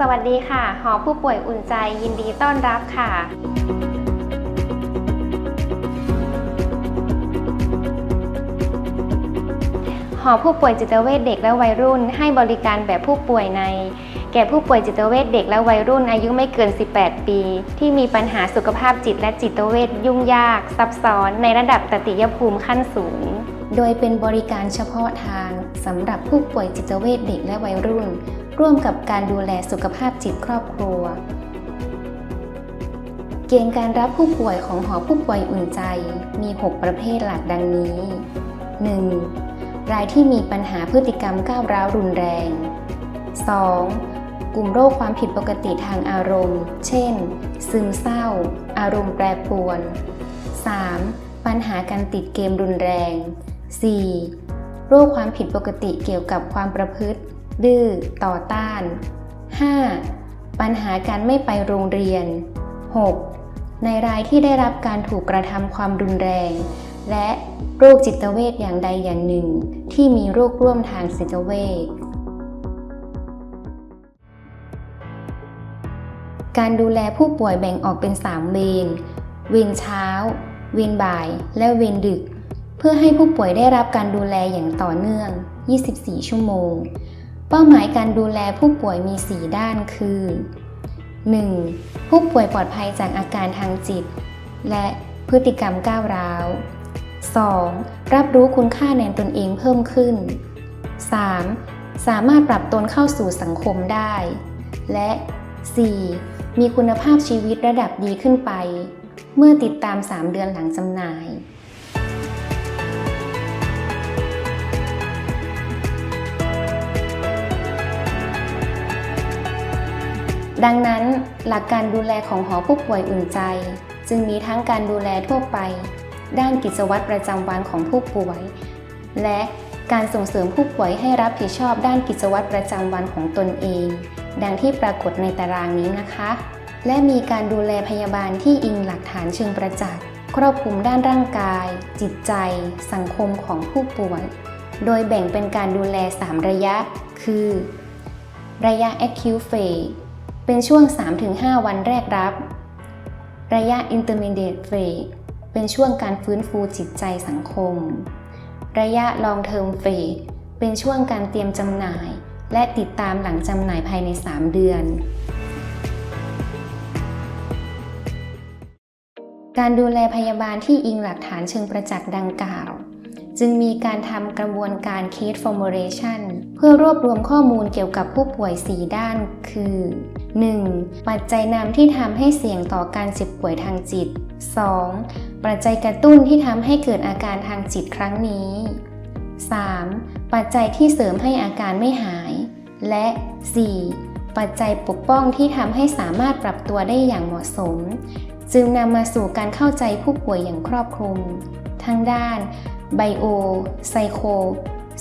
สวัสดีค่ะ หอผู้ป่วยอุ่นใจยินดีต้อนรับค่ะ หอผู้ป่วยจิตเวชเด็กและวัยรุ่น ให้บริการแบบผู้ป่วยใน แก่ผู้ป่วยจิตเวชเด็กและวัยรุ่นอายุไม่เกิน 18 ปี ที่มีปัญหาสุขภาพจิตและจิตเวชยุ่งยาก ซับซ้อนในระดับตติยภูมิขั้นสูง โดยเป็นบริการเฉพาะทางสำหรับผู้ป่วยจิตเวชเด็กและวัยรุ่น ร่วมกับการดูแลสุขภาพจิตครอบครัว เกณฑ์การรับผู้ป่วยของหอผู้ป่วยอุ่นใจมี 6 ประเภทหลักดังนี้ 1. รายที่มีปัญหาพฤติกรรมก้าวร้าวรุนแรง 2. กลุ่มโรคความผิดปกติทางอารมณ์ เช่น ซึมเศร้า อารมณ์แปรปรวน 3. ปัญหาการติดเกมรุนแรง 4. โรคความผิดปกติเกี่ยวกับความประพฤติ ดื้อ ต่อต้าน 5. ปัญหาการไม่ไปโรงเรียน 6. ในรายที่ได้รับการถูกกระทำความรุนแรง และโรคจิตเวชอย่างใดอย่างหนึ่ง ที่มีโรคร่วมทางจิตเวชการดูแลผู้ป่วยแบ่งออกเป็น 3 เวร เวรเช้า เวรบ่าย และเวรดึก เพื่อให้ผู้ป่วยได้รับการดูแลอย่างต่อเนื่อง 24 ชั่วโมง เป้าหมายการดูแลผู้ป่วยมี 4 ด้านคือ 1. ผู้ป่วยปลอดภัยจากอาการทางจิต และพฤติกรรมก้าวร้าว 2. รับรู้คุณค่าในตนเองเพิ่มขึ้น 3. สามารถปรับตนเข้าสู่สังคมได้ และ 4. มีคุณภาพชีวิตระดับดีขึ้นไป เมื่อติดตาม 3 เดือนหลังจำหน่าย ดังนั้นหลักการดูแลของหอผู้ป่วยอุ่นใจ จึงมีทั้งการดูแลทั่วไป ด้านกิจวัตรประจำวันของผู้ป่วย และการส่งเสริมผู้ป่วยให้รับผิดชอบด้านกิจวัตรประจำวันของตนเอง ดังที่ปรากฏในตารางนี้นะคะ และมีการดูแลพยาบาลที่อิงหลักฐานเชิงประจักษ์ครอบคลุมด้านร่างกาย จิตใจ สังคมของผู้ป่วย โดยแบ่งเป็นการดูแล 3 ระยะ คือ ระยะ acute phase เป็นช่วง 3-5 วันแรกรับ ระยะ intermediate phase เป็นช่วงการฟื้นฟูจิตใจสังคม ระยะ long term phase เป็นช่วงการเตรียมจำหน่าย และติดตามหลังจำหน่ายภายใน 3 เดือน การดูแลพยาบาลที่อิงหลักฐานเชิงประจักษ์ดังกล่าว จึงมีการทำกระบวนการ case formulation เพื่อรวบรวมข้อมูลเกี่ยวกับผู้ป่วย 4 ด้าน คือ 1. ปัจจัยนำที่ทำให้เสี่ยงต่อการเจ็บป่วยทางจิต 2. ปัจจัยกระตุ้นที่ทำให้เกิดอาการทางจิตครั้งนี้ 3. ปัจจัยที่เสริมให้อาการไม่หาย และ 4. ปัจจัยปกป้องที่ทำให้สามารถปรับตัวได้อย่างเหมาะสม จึงนำมาสู่การเข้าใจผู้ป่วยอย่างครอบคลุม ทั้งด้านไบโอไซโค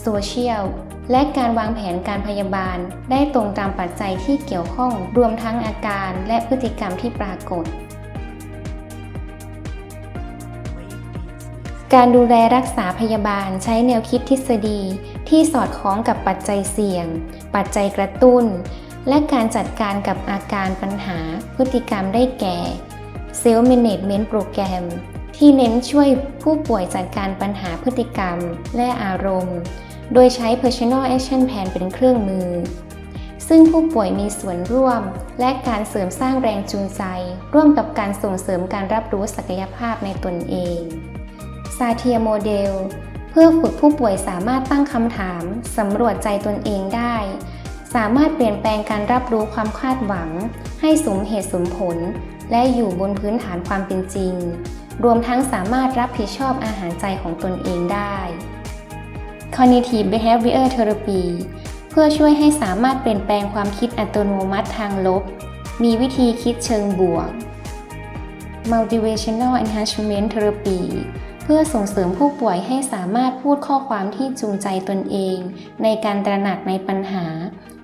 โซเชียล และการวางแผนการพยาบาล ได้ตรงตามปัจจัยที่เกี่ยวข้องรวมทั้งอาการและพฤติกรรมที่ปรากฏ การดูแลรักษาพยาบาลใช้แนวคิดทฤษฎี ที่สอดคล้องกับปัจจัยเสี่ยง ปัจจัยกระตุ้น และการจัดการกับอาการปัญหาพฤติกรรมได้แก่ Self Management Program ที่เน้นช่วยผู้ป่วยจัดการปัญหาพฤติกรรมและอารมณ์ โดยใช้ Personal Action Plan เป็นเครื่องมือ ซึ่งผู้ป่วยมีส่วนร่วม และการเสริมสร้างแรงจูงใจ ร่วมกับการส่งเสริมการรับรู้ศักยภาพในตนเองซาเทียโมเดลเพื่อฝึกผู้ป่วยสามารถตั้งคำถามสำรวจใจตนเองได้ สามารถเปลี่ยนแปลงการรับรู้ความคาดหวัง ให้สมเหตุสมผล และอยู่บนพื้นฐานความเป็นจริง รวมทั้งสามารถรับผิดชอบอาหารใจของตนเองได้ Cognitive Behavior Therapy เพื่อช่วยให้สามารถเปลี่ยนแปลงความคิดอัตโนมัติทางลบ มีวิธีคิดเชิงบวก Motivational Enhancement Therapy เพื่อส่งเสริมผู้ป่วยให้สามารถพูดข้อความที่จูงใจตนเอง ในการตระหนักในปัญหา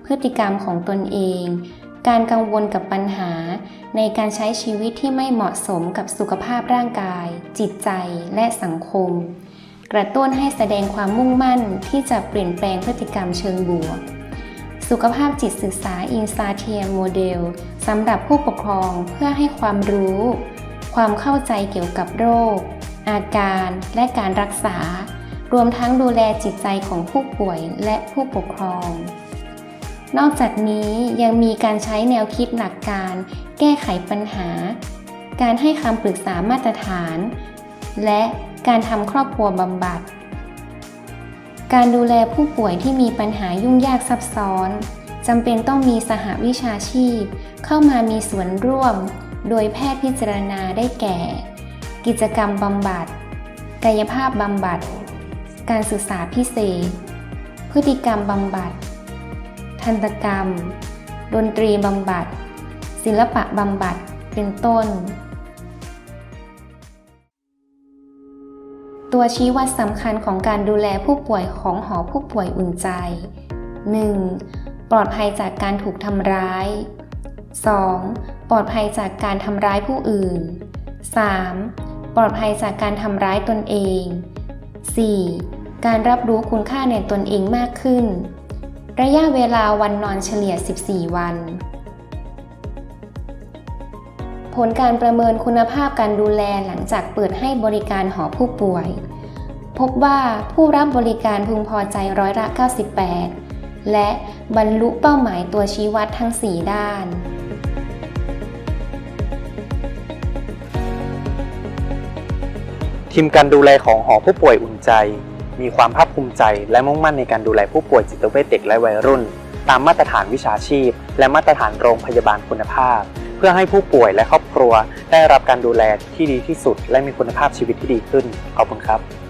พฤติกรรมของตนเอง การกังวลกับปัญหา ในการใช้ชีวิตที่ไม่เหมาะสมกับสุขภาพร่างกาย จิตใจและสังคม กระตุ้นให้แสดงความมุ่งมั่นที่จะเปลี่ยนแปลงพฤติกรรมเชิงบวก สุขภาพจิตศึกษาอินซาเทียโมเดลสำหรับผู้ปกครองเพื่อให้ความรู้ ความเข้าใจเกี่ยวกับโรค อาการและการรักษา รวมทั้งดูแลจิตใจของผู้ป่วยและผู้ปกครอง นอกจากนี้ยังมีการใช้แนวคิดหลักการ แก้ไขปัญหา การให้คำปรึกษามาตรฐาน และการทำครอบครัวบำบัด การดูแลผู้ป่วยที่มีปัญหายุ่งยากซับซ้อนจำเป็นต้องมีสหวิชาชีพ เข้ามามีส่วนร่วม โดยแพทย์พิจารณาได้แก่ กิจกรรมบำบัด กายภาพบำบัด การศึกษาพิเศษ พฤติกรรมบำบัด ทันตกรรม ดนตรีบำบัด ศิลปะบำบัด เป็นต้น ตัวชี้วัดสำคัญของการดูแลผู้ป่วยของหอผู้ป่วยอุ่นใจ 1. ปลอดภัยจากการถูกทำร้าย 2. ปลอดภัยจากการทำร้ายผู้อื่น 3. ปลอดภัยจากการทำร้ายตนเอง 4. การรับรู้คุณค่าในตนเองมากขึ้น ระยะเวลาวันนอนเฉลี่ย 14 วัน ผลการประเมินคุณภาพการดูแลหลังจากเปิดให้บริการหอผู้ป่วย พบว่าผู้รับบริการพึงพอใจร้อยละ 98 และบรรลุเป้าหมายตัวชี้วัดทั้ง 4 ด้านทีมการดูแลของหอผู้ป่วยอุ่นใจ มีความภาคภูมิใจและมุ่งมั่นในการดูแลผู้ป่วยจิตเวชเด็กและวัยรุ่น ตามมาตรฐานวิชาชีพ และมาตรฐานโรงพยาบาลคุณภาพ เพื่อให้ผู้ป่วยและครอบครัว ได้รับการดูแลที่ดีที่สุด และมีคุณภาพชีวิตที่ดีขึ้นขอบคุณครับ